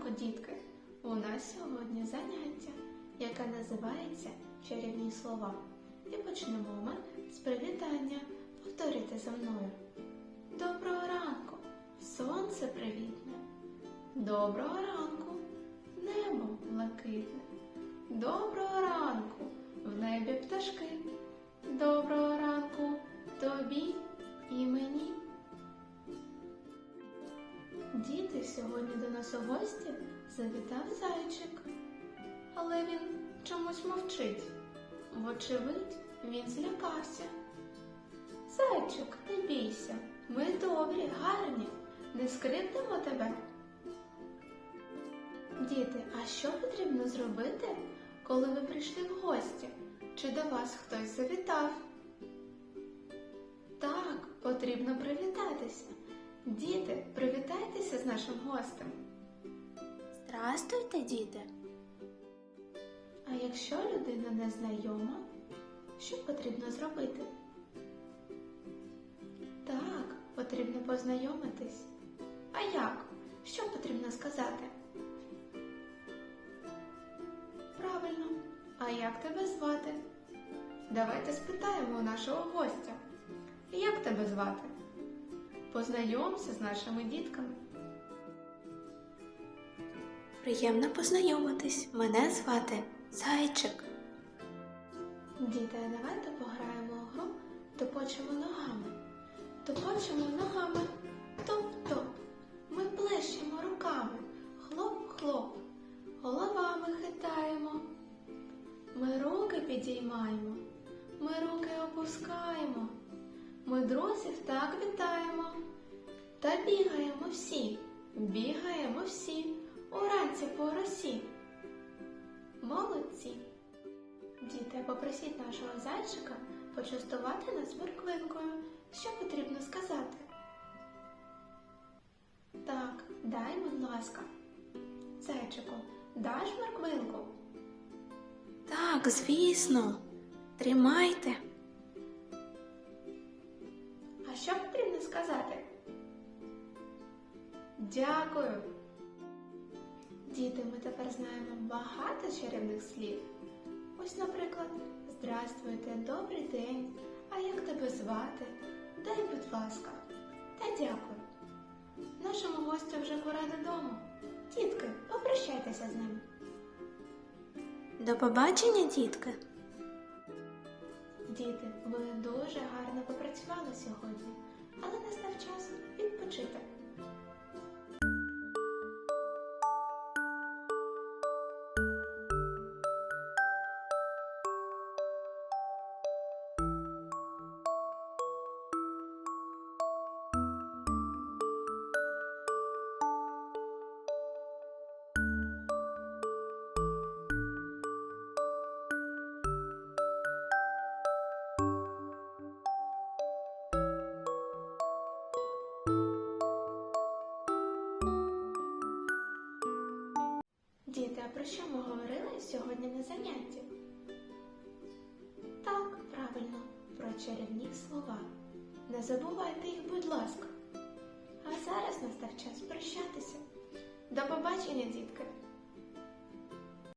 ранку, дітки! У нас сьогодні заняття, яке називається Чарівні слова. І почнемо ми з привітання. Повторюйте за мною. Доброго ранку! Сонце привітне. Доброго ранку! Небо блакитне. Діти, сьогодні до нас у гості завітав зайчик, але він чомусь мовчить. Вочевидь, він злякався. Зайчик, не бійся, ми добрі, гарні, не скривдимо тебе. Діти, а що потрібно зробити, коли ви прийшли в гості? Чи до вас хтось завітав? Так, потрібно привітатися. Діти, привітайтеся з нашим гостем. Здрастуйте, діти. А якщо людина незнайома, що потрібно зробити? Так, потрібно познайомитись. А як? Що потрібно сказати? Правильно. А як тебе звати? Давайте спитаємо у нашого гостя. Як тебе звати? Познайомся з нашими дітками. Приємно познайомитись. Мене звати Зайчик. Діти, давайте пограємо у гру топочемо ногами. Топочемо ногами, топ-топ. Ми плещемо руками, хлоп-хлоп. Головами хитаємо. Ми руки підіймаємо, ми руки опускаємо. Ми друзів так вітаємо. Та бігаємо всі, бігаємо всі, уранці по росі. Молодці! Діти, попросіть нашого зайчика почастувати нас морквинкою. Що потрібно сказати? Так, дай, будь ласка. Зайчику, даш морквинку? Так, звісно. Тримайте. Що потрібно сказати? Дякую. Діти, ми тепер знаємо багато чарівних слів. Ось, наприклад, Здравствуйте, добрий день. А як тебе звати? Дай, будь ласка. Та дякую. Нашому гостю вже пора додому. Тітки, попрощайтеся з ним. До побачення, дітки. Діти, ви дуже гарно попрацювали сьогодні, але настав час відпочити. Про що ми говорили сьогодні на занятті? Так, правильно, про чарівні слова. Не забувайте їх, будь ласка. А зараз настав час прощатися. До побачення, дітки!